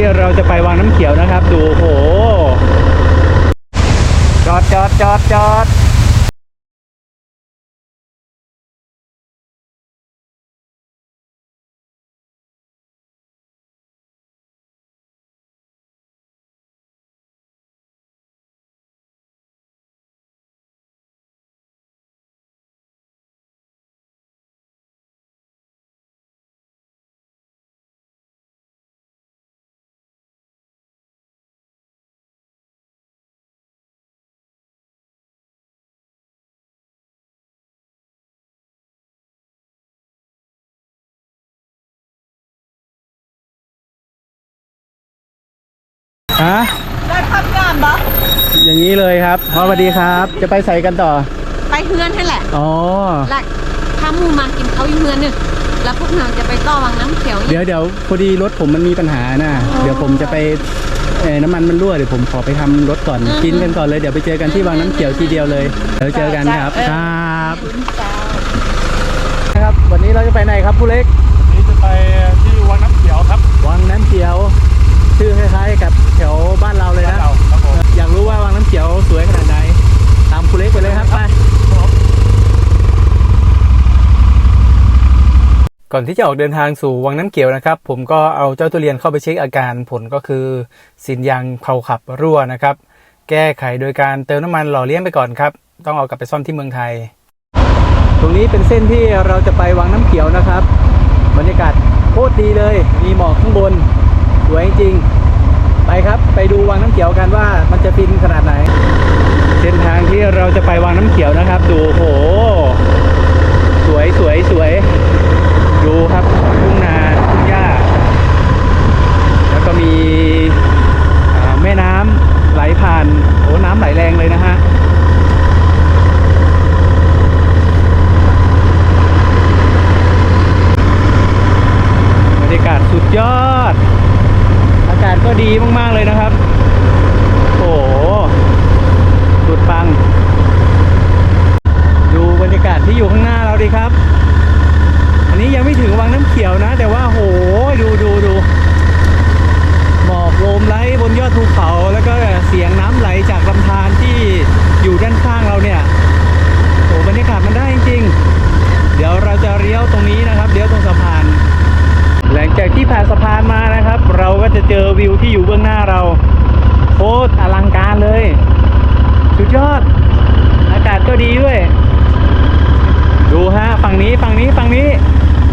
ที่เราจะไปวังน้ำเขียวนะครับ ดูโอ้โหจอดจอดจอดจอด ฮะได้ภาพงามปะอย่างนี้เลยครับสวัสดีครับ จะไปใส่กันต่อ ไปเฮือนให้แหละอ๋อแล้วถ้าหมูมากินเขาอยู่เฮือนหนึ่งแล้วพวกเราจะไปต่อวังน้ำเขียวอีกเดี๋ยวเดี๋ยวพอดีรถผมมันมีปัญหานะเดี๋ยวผมจะไปเอ่อน้ำมันมันรั่วเดี๋ยวผมขอไปทำรถก่อนกินกันก่อนเลยเดี๋ยวไปเจอกันที่วังน้ำเขียวทีเดียวเลยเดี๋ยวเจอกันครับครับนะครับ วันนี้เราจะไปไหนครับผู้เล็กนี่จะไปที่วังน้ำเขียวครับ วังน้ำเขียว ชื่อคล้ายๆกับแถวบ้านเราเลยบ้านนะเราครับผมอยากรู้ว่าวังน้ำเขียวสวยขนาดไหน ตามผู้เล็กไปเลยครับไปก่อนที่จะออกเดินทางสู่วังน้ำเขียวนะครับ ผมก็เอาเจ้าทุเรียนเข้าไปเช็คอาการผลก็คือ สินยางเผาขับรั่วนะครับ แก้ไขโดยการเติมน้ำมันหล่อเลี้ยงไปก่อนครับ ต้องเอากลับไปซ่อมที่เมืองไทย ตรงนี้เป็นเส้นที่เราจะไปวังน้ำเขียวนะครับ บรรยากาศโคตรดีเลย มีหมอกข้างบน สวยจริง ไปครับ ไปดูวังน้ำเขียวกันว่ามันจะฟินขนาดไหน เส้นทางที่เราจะไปวังน้ำเขียวนะครับ ดูโอ้โห สวยสวยสวย ดูครับทุ่งนาทุ่งหญ้า แล้วก็มีอ่าแม่น้ำไหลผ่านโอ้น้ำไหลแรงเลยนะฮะ บรรยากาศสุดยอด อากาศก็ดีมากๆเลยนะครับ โอ้โห สุดปัง ดูบรรยากาศที่อยู่ข้างห น้าเราดีครับ อันนี้ยังไม่ถึงวังน้ำเขียวนะ แต่ว่าโหดูดูดูหมอกโลมไล้บนยอดภูเขา แล้วก็เสียงน้ำไหลจากลำธารที่อยู่ด้านข้างเราเนี่ยโอ้บรรยากาศมันได้จริงๆ เดี๋ยวเราจะเลี้ยวตรงนี้นะครับเลี้ยวตรงสะพาน หลังจากที่ผ่านสะพานมานะครับ เราก็จะเจอวิวที่อยู่เบื้องหน้าเราโคตรอลังการเลย สุดยอด อากาศก็ดีด้วย ดูฮะฝั่งนี้ฝั่งนี้ฝั่งนี้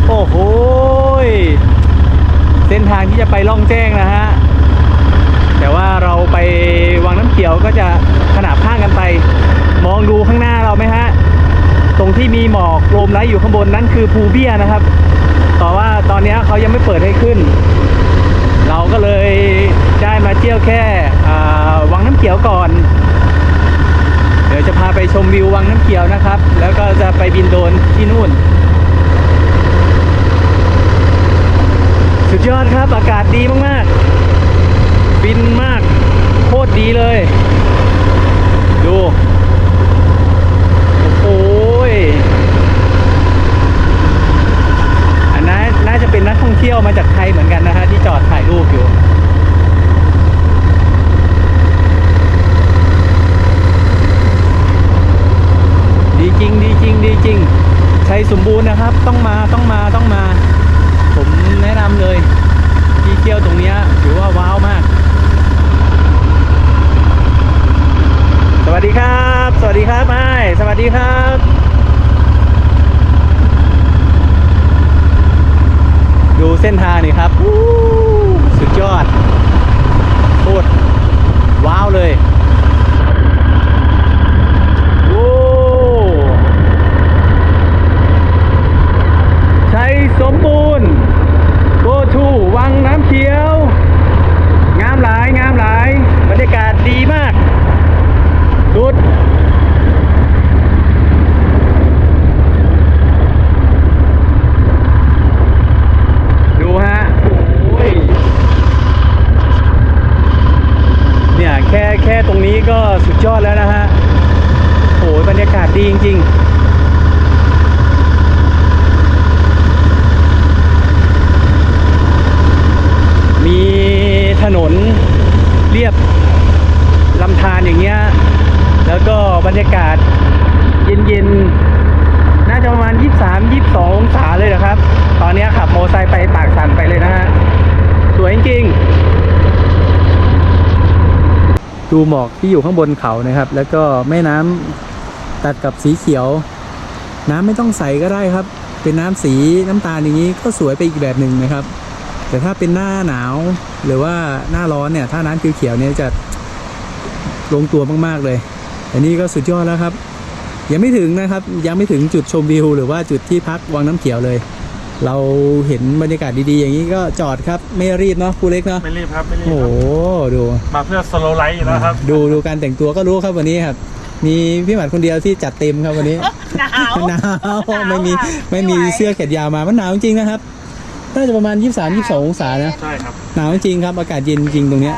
โอ้โหเส้นทางที่จะไปล่องแจ้งนะฮะแต่ว่าเราไปวังน้ำเขียวก็จะขนาบข้างกันไป มองดูข้างหน้าเราไหมฮะตรงที่มีหมอกโลมไล้อยู่ข้างบนนั่นคือภูเบี้ยนะครับแต่ว่าตอนนี้เขายังไม่เปิดให้ขึ้น เราก็เลยได้มาเที่ยวแค่อ่าวังน้ำเขียวก่อน เดี๋ยวจะพาไปชมวิววังน้ำเขียวนะครับ แล้วก็จะไปบินโดรนที่นู่น สุดยอดครับอากาศดีมากๆ บินมาก โคตรดีเลย ดู โอ้โหยอันนั้นน่าจะเป็นนักท่องเที่ยวมาจากไทยเหมือนกันนะฮะที่จอดถ่ายรูปอยู่ ดีจริงดีจริงดีจริงชัยสมบูรณ์นะครับ ต้องมาต้องมาต้องมา ผมแนะนำเลยที่เที่ยวตรงเนี้ยถือว่าว้าวมาก สวัสดีครับ สวัสดีครับไอ้สวัสดีครับ ดูเส้ นี่ครับอู้สุดยอดโคตรว้าวเลยโอ้ชัยสมบูรณ์ go to วังน้ำเขียว งามหลายงามหลาย บรรยากาศดีมาก สุดดูฮะ โอ้ย เนี่ย แค่แค่ตรงนี้ก็สุดยอดแล้วนะฮะโอ้ยบรรยากาศดีจริง ๆ มีท ถนนเรียบลำธารอย่างเงี้ย แล้วก็บรรยากาศเย็นๆ น่าจะประมาณ 23 22 องศาเลยนะครับ ตอนเนี้ยขับโมอไซค์ไปปากสันไปเลยนะฮะ สวยจริงๆ ดูหมอกที่อยู่ข้างบนเขานะครับ แล้วก็แม่น้ำตัดกับสีเขียว น้ำไม่ต้องใสก็ได้ครับ เป็นน้ำสีน้ำตาลอย่างนี้ก็สวยไปอีกแบบหนึ่งนะครับ แต่ถ้าเป็นหน้าหนาวหรือว่าหน้าร้อนเนี่ยถ้าน้ำเขียวๆเนี่ยจะลงตัวมากๆเลยอันนี้ก็สุดยอดแล้วครับ ยังไม่ถึงนะครับ ยังไม่ถึงจุดชมวิวหรือว่าจุดที่พักวังน้ำเขียวเลย เราเห็นบรรยากาศดีๆ อย่างนี้ก็จอดครับ ไม่รีบเนาะครูเล็กเนาะไม่รีบครับไม่รีบโอ้โหครับดู มาเพื่อสโลไลท์อยู่แล้วครับ ดูดูการแต่งตัวก็รู้ครับวันนี้ครับ มีพี่หมัดคนเดียวที่จัดเต็มครับวันนี้หนาวหนาวหนาวไม่มีค่ะไม่มีไม่ไหวเสื้อแขนยาวมามันหนาวจริงๆนะครับน่าจะประมาณ 23 22 องศานะใช่ครับหนาวจริงครับอากาศเย็นจริงตรงเนี้ย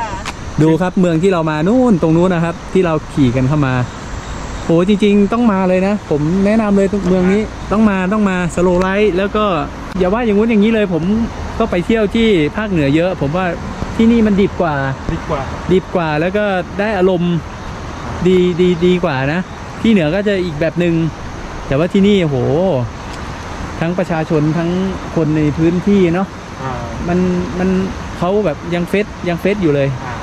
ดูครับเมืองที่เรามานู่นตรงนู้นนะครับ ที่เราขี่กันเข้ามา โหจริง ๆ ต้องมาเลยนะ ผมแนะนำเลยเมืองนี้ต้องมาต้องมาสโลไลท์แล้วก็อย่าว่าอย่างงู้นอย่างนี้เลย ผมก็ไปเที่ยวที่ภาคเหนือเยอะ ผมว่าที่นี่มันดิบกว่าดีกว่าดีกว่าแล้วก็ได้อารมณ์ดีดีดีกว่านะ ที่เหนือก็จะอีกแบบหนึง่งแต่ว่าที่นี่โห ทั้งประชาชนทั้งคนในพื้นที่เนาะอ่ามันมันเขาแบบยังเฟซยังเฟซอยู่เลยอ่า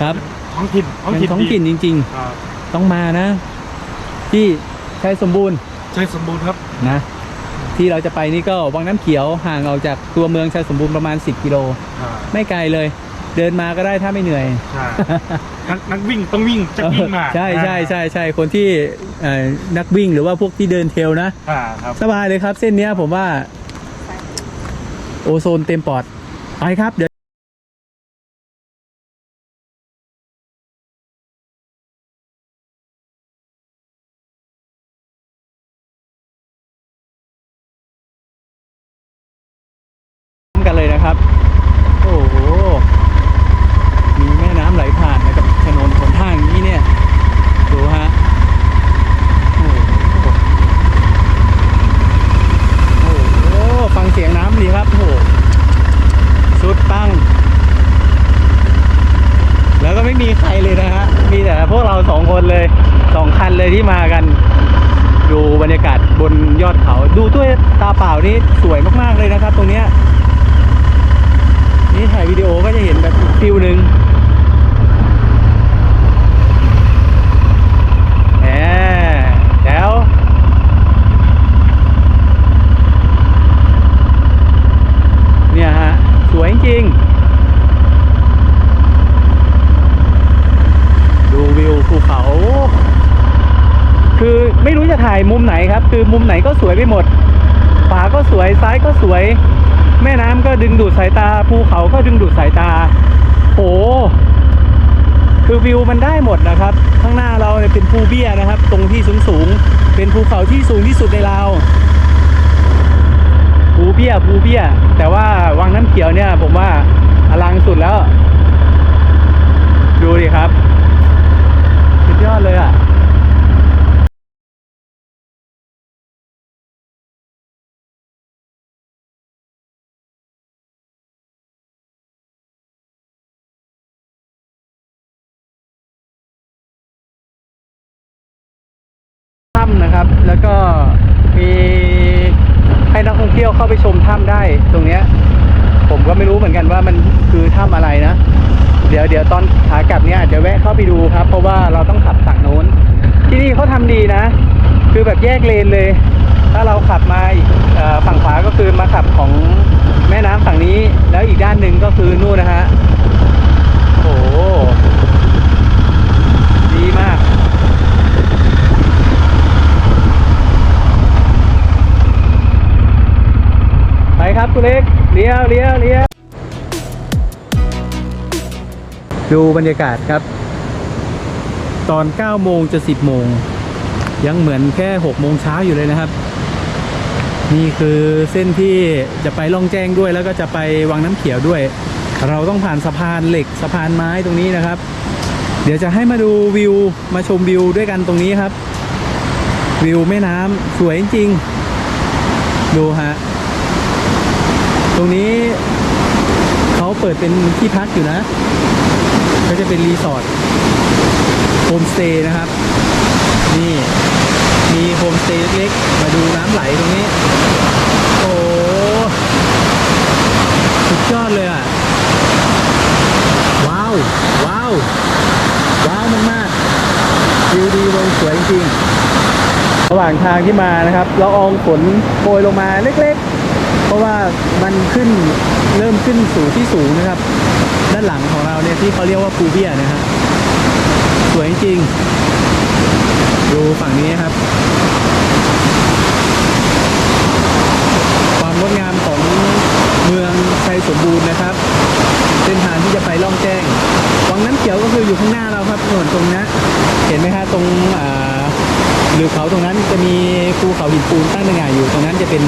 ครับท้องถิ่นท้องยังถิ่นท้องถิ่นดีจริงอ่าๆต้องมานะ ที่ชัยสมบูรณ์ใช่สมบูรณ์ครับนะ ที่เราจะไปนี่ก็วังน้ำเขียวห่างออกจากตัวเมืองชัยสมบูรณ์ประมาณ 10 กิโล อ่าไม่ไกลเลย เดินมาก็ได้ถ้าไม่เหนื่อย ใช่นักนักวิ่งต้องวิ่งจะวิ่งมาใช่ใช่ใช่ใช่คนที่เอ่อนักวิ่งหรือว่าพวกที่เดินเทรลนะ อ่าครับ สบายเลยครับ เส้นเนี้ยผมว่า โอโซนเต็มปอด ไปครับเดี๋ยวกันเลยนะครับ โอ้โห มีแม่น้ำไหลผ่านนะครับถนนหนทางอย่างนี้เนี่ย ดูฮะ โอ้โห โอ้โห ฟังเสียงน้ำดีครับ โอ้โห สุดปัง แล้วก็ไม่มีใครเลยนะฮะ มีแต่พวกเราสองคนเลย สองคันเลยที่มากัน ดูบรรยากาศบนยอดเขา ดูด้วยตาเปล่านี่สวยมากๆเลยนะครับ ตรงเนี้ย นี่ถ่ายวิดีโอก็จะเห็นแบบอีกฟิลหนึ่งแหมแล้ว เนี่ยฮะ สวยจริง ดูวิวภูเขา คือไม่รู้จะถ่ายมุมไหน คือมุมไหนก็สวยไปหมดขวาก็สวยซ้ายก็สวย แม่น้ำก็ดึงดูดสายตา ภูเขาก็ดึงดูดสายตาโหคือวิวมันได้หมดนะครับ ข้างหน้าเราเนี่ยเป็นภูเบี้ยนะครับ ตรงที่สูงสูงเป็นภูเขาที่สูงที่สุดในลาวภูเบี้ยภูเบี้ยแต่ว่าวังน้ำเขียวเนี่ย ผมว่าอลังสุดแล้ว ดูดิครับ สุดยอดเลยอะ ถ้ำ นะครับ แล้วก็มีให้นักท่องเที่ยวเข้าไปชมถ้ำได้ตรงเนี้ย ผมก็ไม่รู้เหมือนกันว่ามันคือถ้ำอะไรนะ เดี๋ยวเดี๋ยวตอนขากลับเนี้ยอาจจะแวะเข้าไปดูครับ เพราะว่าเราต้องขับฝั่งโน้น ที่นี่เขาทำดีนะ คือแบบแยกเลนเลย ถ้าเราขับมาฝั่งขวาก็คือมาขับของแม่น้ำฝั่งนี้ แล้วอีกด้านหนึ่งก็คือนู่นนะฮะโอ้ดีมาก ไปครับคุณเล็กเลี้ยวเลี้ยวเลี้ยวดูบรรยากาศครับ ตอน 9 โมงจะ 10 โมง ยังเหมือนแค่ 6 โมงเช้าอยู่เลยนะครับ นี่คือเส้นที่จะไปล่องแจ้งด้วยแล้วก็จะไปวังน้ำเขียวด้วย เราต้องผ่านสะพานเหล็กสะพานไม้ตรงนี้นะครับ เดี๋ยวจะให้มาดูวิวมาชมวิวด้วยกันตรงนี้ครับ วิวแม่น้ำสวยจริงๆดูฮะ ตรงนี้เขาเปิดเป็นที่พักอยู่นะ ก็จะเป็นรีสอร์ทโฮมสเตย์นะครับ นี่ มีโฮมสเตย์เล็กๆมาดูน้ำไหลตรงนี้ โอ้สุดยอดเลยอะ ว้าว ว้าว ว้าวมากๆวิวดีลงสวยจริงระหว่างทางที่มานะครับ เราอองฝนโปรยลงมาเล็ก ๆ เพราะว่ามันขึ้นเริ่มขึ้นสู่ที่สูงนะครับ ด้านหลังของเราเนี่ยที่เขาเรียกว่าปูเบียนะครับสวยจริงดูฝั่งนี้ครับ ความงดงามของเมืองชัยสมบูรณ์นะครับ เส้นทางที่จะไปล่องแจ้งวังน้ำเขียวก็คืออยู่ข้างหน้าเราครับส่วนตรงนี้เห็นไหมฮะตรงอ่า หรือเขาตรงนั้นจะมีภูเขาหินปูนตั้งตระหง่านอยู่ ตรงนั้นจะเป็น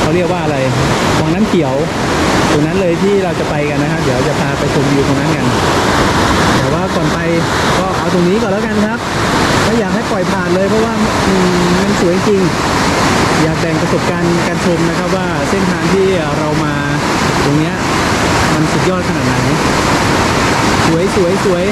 เขาเรียกว่าอะไรวังน้ำเขียว ตรงนั้นเลยที่เราจะไปกันนะฮะเดี๋ยวจะพาไปชมวิวตรงนั้นกัน แต่ว่าก่อนไปก็เอาตรงนี้ก่อนแล้วกันครับไม่อยากให้ปล่อยผ่านเลยเพราะว่ามันสวยจริง อยากแบ่งประสบการณ์การชมนะครับว่าเส้นทางที่เรามาตรงนี้มันสุดยอดขนาดไหน สวยสวยสวย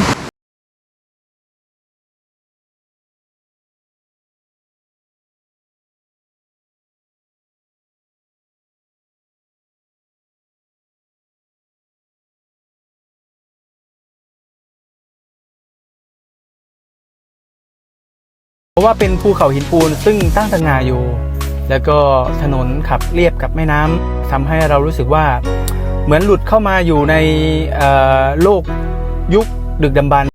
ราะว่าเป็นภูเขาหินปูนซึ่งตั้งตง่าอยู่ แล้วก็ถนนขับเรียบกับแม่น้ำทำให้เรารู้สึกว่าเหมือนหลุดเข้ามาอยู่ในโลกยุคดึกดำบรร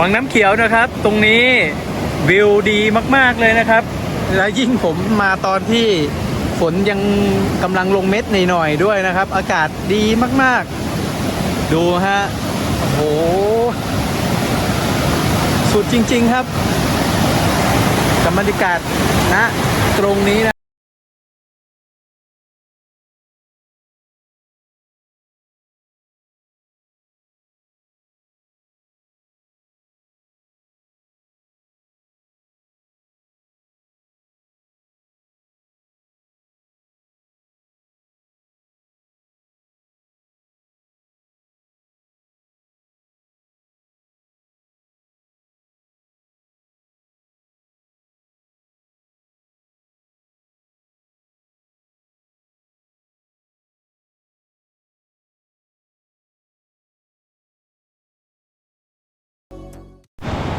วังน้ำเขียวนะครับ ตรงนี้วิวดีมากๆเลยนะครับ และยิ่งผมมาตอนที่ฝนยังกำลังลงเม็ดหน่อยๆด้วยนะครับ อากาศดีมากๆ ดูฮะโอ้โหสุดจริง ๆครับกับบรรยากาศณตรงนี้นะ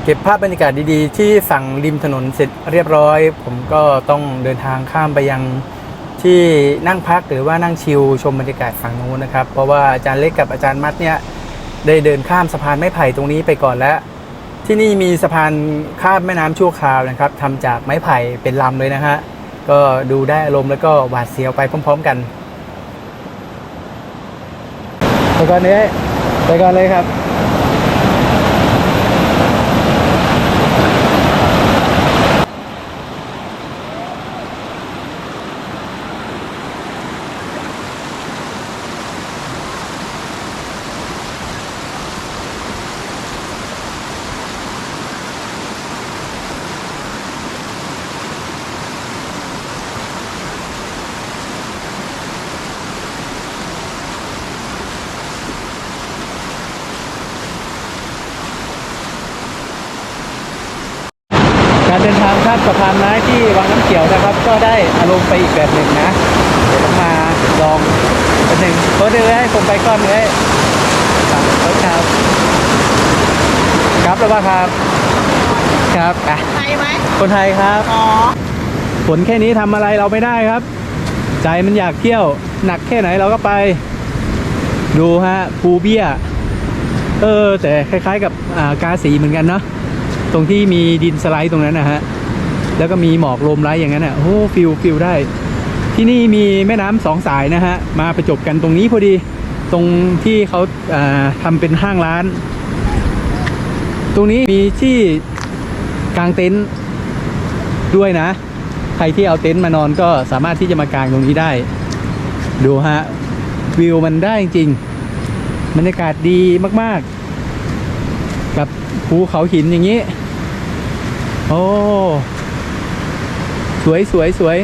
เก็บภาพบรรยากาศดีๆ ที่ฝั่งริมถนนเสร็จเรียบร้อย ผมก็ต้องเดินทางข้ามไปยังที่นั่งพักหรือว่านั่งชิลชมบรรยากาศฝั่งนู้นนะครับ เพราะว่าอาจารย์เล็กกับอาจารย์มัดเนี่ยได้เดินข้ามสะพานไม้ไผ่ตรงนี้ไปก่อนแล้ว ที่นี่มีสะพานข้ามแม่น้ำชั่วคราวนะครับทำจากไม้ไผ่เป็นลำเลยนะฮะก็ดูได้อารมณ์แล้วก็หวาดเสียวไปพร้อม ๆกันไปก่อนนี้ไปก่อนเลยครับ การเดินทางข้ามสะพานไม้ที่วังน้ำเขียวนะครับ ก็ได้อารมณ์ไปอีกแบบหนึ่งนะ เดี๋ยวต้องมาลองเป็นหนึ่งตัวเดือให้ผมไปก้อนเลยครับครับแล้วป่ะครับ ครับอะไทยไหมคนไทยครับ อ๋อ ฝนแค่นี้ทำอะไรเราไม่ได้ครับ ใจมันอยากเที่ยว หนักแค่ไหนเราก็ไป ดูฮะภูเบี้ย เออ แต่คล้ายๆกับอ่ากาสีเหมือนกันเนาะ ตรงที่มีดินสไลด์ตรงนั้นนะฮะ แล้วก็มีหมอกลมไร้อย่างนั้นอะโอ้ฟิลฟิลได้ ที่นี่มีแม่น้ำสองสายนะฮะ มาประจบกันตรงนี้พอดี ตรงที่เขาอ่าทำเป็นห้างร้าน ตรงนี้มีที่กางเต็นท์ด้วยนะ ใครที่เอาเต็นท์มานอนก็สามารถที่จะมากางตรงนี้ได้ ดูฮะ วิวมันได้จริงบรรยากาศดีมาก ๆ กับภูเขาหินอย่างนี้ โอ้ สวยสวยสวย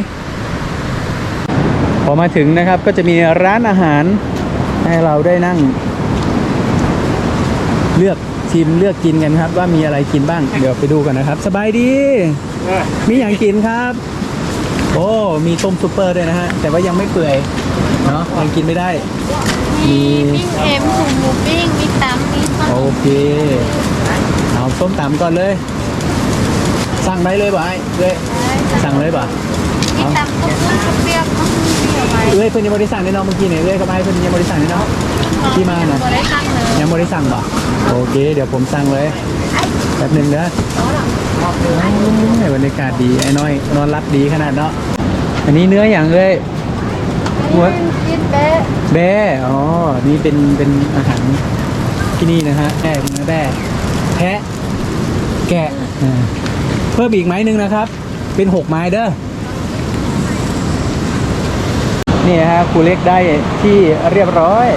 พอมาถึงนะครับก็จะมีร้านอาหาร ให้เราได้นั่ง เลือกชิมเลือกกินกันครับ ว่ามีอะไรกินบ้าง เดี๋ยวไปดูกันนะครับ สบายดี มีอย่างกินครับ โอ้ มีต้มซุปเปอร์ด้วยนะฮะ แต่ว่ายังไม่เปื่อยเนาะยังกินไม่ได้ มีมีปิ้งเอ็มหมูหมูปิ้งมีตำมีข้าวโอเค เอาส้มตำก่อนเลย สั่งได้เลยบ่ไอ้เอ้ยสั่งเลยบ่มีตำก็คือเปรี้ยวก็คือเปรี้ยวไปเอ้ยเพิ่นยังบริสั่งแน่นอนเมื่อกี้เนี่ยเอ้ยกับไอ้เพิ่นยังบริสั่งแน่นอนที่มาน่ะบ่ได้ตั้งเลยยังบริสั่งบ่โอเค เดี๋ยวผมสั่งเลยแป๊บหนึ่งนะโอ้ยบรรยากาศดีไอ้น้อย นอนรับดีขนาดเนาะอันนี้เนื้ออย่างเอ้ยหัวกินเป๊ะแบ่อ๋อ นี่เป็นเป็นอาหารที่นี่นะฮะแบ่เนื้อแบ่แพะแกะอ่า เพิ่มอีกไม้หนึ่งนะครับ เป็นหกไม้เด้อนี่ฮะครูเล็กได้ที่เรียบร้อย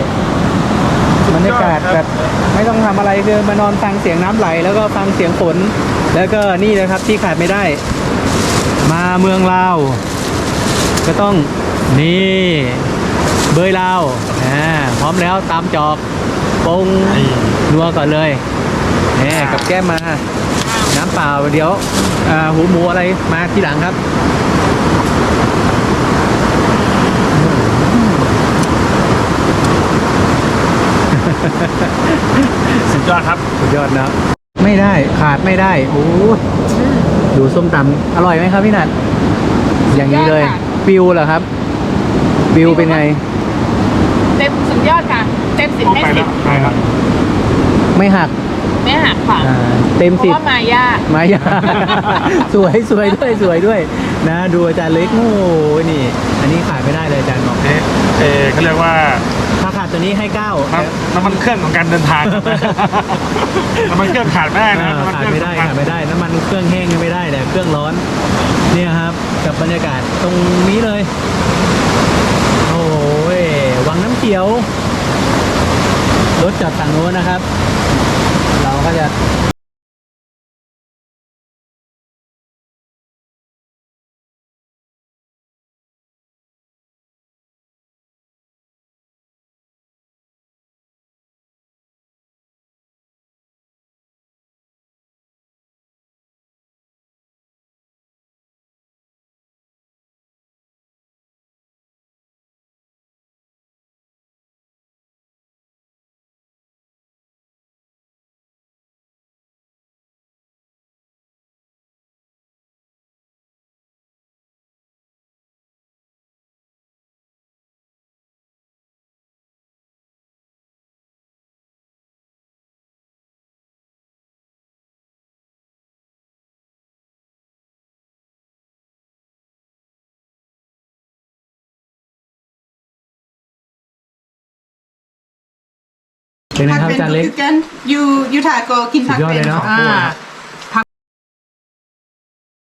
บรรยากาศแบบไม่ต้องทำอะไรคือมานอนฟังเสียงน้ำไหล แล้วก็ฟังเสียงฝน แล้วก็นี่นะครับที่ขาดไม่ได้ มาเมืองลาวก็ต้องนี่เบยลาวอ่าพร้อมแล้วตามจอกปรุงนัวก่อนเลยนี่กับแก้มมา น้ำเปล่าเดี๋ยวอ่าหูหมูอะไรมาทีหลังครับสุดยอดครับสุดยอดนะไม่ได้ขาดไม่ได้โอ้ดูส้มตำอร่อยไหมครับพี่นัทอย่างนี้เลยฟิวเหรอครับฟิวเป็นไงเต็มสุดยอดค่ะ เต็มสิบต้องให้ไปสิแล้บวไปแล้วไม่หัก ไม่หักค่ะอ่าเต็มเพสิบ ราะว่ามายากมายา สวยสวยด้วยสวยด้วย นะ ดูอาจารย์เล็กโอ้โหนี่ อันนี้ขายไม่ได้เลยอาจารย์บอกเอ๊ะเอ๊ะเขาเรียกว่าถ้าขาดตัวนี้ให้เก้า น้ำน้ำมันเครื่องของการเดินทางครับน้ำมันเครื่องขาดไม่ได้อ่านะน้ำมันขาดเครื่องไม่ได้สำคัญขาดไม่ได้น้ำมันเครื่องแห้งยังไม่ได้แต่เครื่องร้อน เนี่ยครับ กับบรรยากาศตรงนี้เลย โอ้ยวังน้ำเขียว รถจอดฝั่งโน้นนะครับ เเป็นไงครับอาจารย์เล็กกันอยู่อยู่ถ่ายก็กินสุผัดกยอดเป็เลยนเนาะ อ่า